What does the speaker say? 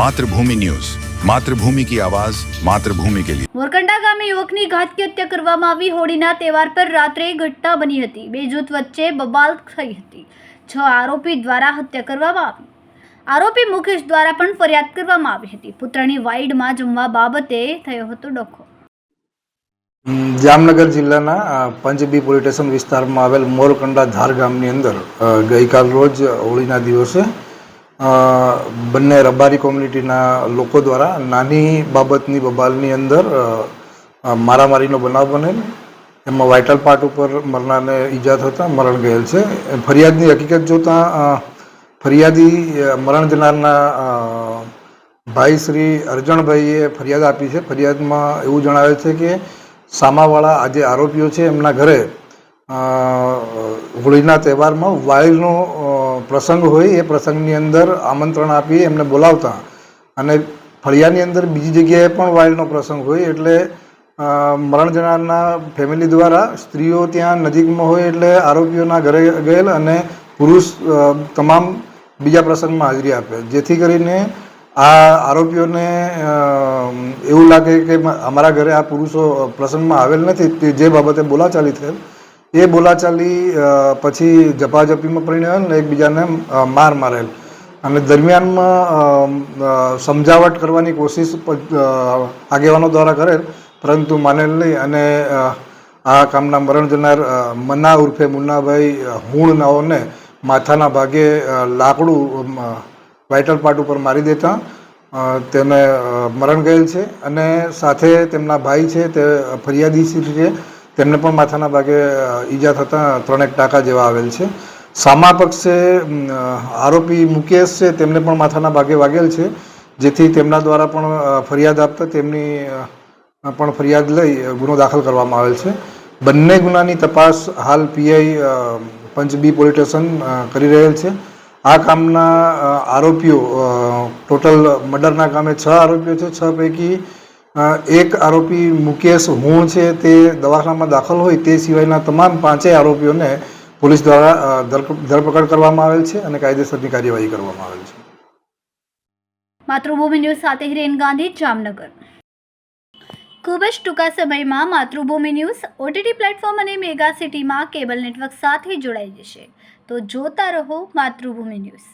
Mathrubhumi news. Mathrubhumi કી આવાજ માતૃભૂમિ કે લિયે. મોરકંડા ગામે યુવકની ઘાતકી કરવામાં આવી. હોળીના તહેવાર પર રાત્રે ઘટના બની હતી. બે જૂથ વચ્ચે બબાલ થઈ હતી. છ આરોપી દ્વારા હત્યા કરવામાં આવી. આરોપી મુકેશ દ્વારા પણ ફરિયાદ કરવામાં આવી હતી. પુત્રની વાઇડમાં જમવા બાબતે થયો હતો ડખો. જામનગર જિલ્લાના પંચબી પોલીસ સ્ટેશન વિસ્તારમાં આવેલ મોરકંડા ધાર ગામની અંદર ગઈકાલ રોજ હોળીના દિવસે બંને રબારી કોમ્યુનિટીના લોકો દ્વારા નાની બાબતની બબાલની અંદર મારામારીનો બનાવ બનેલ. એમાં વાઇટલ પાર્ટ ઉપર મરનારને ઈજા થતાં મરણ ગયેલ છે. ફરિયાદની હકીકત જોતાં ફરિયાદી મરણ જનારના ભાઈ શ્રી અરજણભાઈએ ફરિયાદ આપી છે. ફરિયાદમાં એવું જણાવે છે કે સામાવાળા આજે આરોપીઓ છે એમના ઘરે. હોળીના તહેવારમાં વાયલનો પ્રસંગ હોય, એ પ્રસંગની અંદર આમંત્રણ આપી એમને બોલાવતા. અને ફળિયાની અંદર બીજી જગ્યાએ પણ વાયલનો પ્રસંગ હોય, એટલે મરણ જનારના ફેમિલી દ્વારા સ્ત્રીઓ ત્યાં નજીકમાં હોય, એટલે આરોપીઓના ઘરે ગયેલ અને પુરુષ તમામ બીજા પ્રસંગમાં હાજરી આપે. જેથી કરીને આ આરોપીઓને એવું લાગે કે અમારા ઘરે આ પુરુષો પ્રસંગમાં આવેલ નથી, તે જે બાબતે બોલાચાલી થયેલ એ બોલાચાલી પછી ઝપાઝપીમાં પરિણમેલ ને એકબીજાને માર મારેલ. અને દરમિયાનમાં સમજાવટ કરવાની કોશિશ આગેવાનો દ્વારા કરેલ પરંતુ માનેલ નહીં. અને આ કામના મરણ જનાર મના ઉર્ફે મુન્નાભાઈ અ, હુણ નાઓને માથાના ભાગે લાકડું વાઇટલ પાર્ટ ઉપર મારી દેતા. તેને મરણ ગયેલ છે. અને સાથે તેમના ભાઈ છે તે ફરિયાદી છે. તેમને પણ માથાના ભાગે ઈજા થતાં ત્રણેક ટાંકા જેવા આવેલ છે. સામા પક્ષે આરોપી મુકેશ છે, તેમને પણ માથાના ભાગે વાગેલ છે. જેથી તેમના દ્વારા પણ ફરિયાદ આપતા તેમની પણ ફરિયાદ લઈ ગુનો દાખલ કરવામાં આવેલ છે. બંને ગુનાની તપાસ હાલ પીઆઈ પંચબી પોલીસ સ્ટેશન કરી રહેલ છે. આ કામના આરોપીઓ ટોટલ મર્ડરના કામે છ આરોપીઓ છે. છ પૈકી એક આરોપી મુકેશ હું છે, તે દવાખાનામાં દાખલ હોય તે સિવાયના તમામ પાંચેય આરોપીઓને પોલીસ દ્વારા ધરપકડ કરવામાં આવેલ છે અને કાયદેસરની કાર્યવાહી કરવામાં આવેલ છે. માતૃભૂમિ ન્યૂઝ સાથે હિરેન ગાંધી, જામનગર. ખૂબ જ ટૂંકા સમયમાં માતૃભૂમિ ન્યૂઝ ઓટીટી પ્લેટફોર્મ અને મેગા સિટીમાં કેબલ નેટવર્ક સાથે જોડાઈ જશે. તો જોતા રહો માતૃભૂમિ ન્યૂઝ.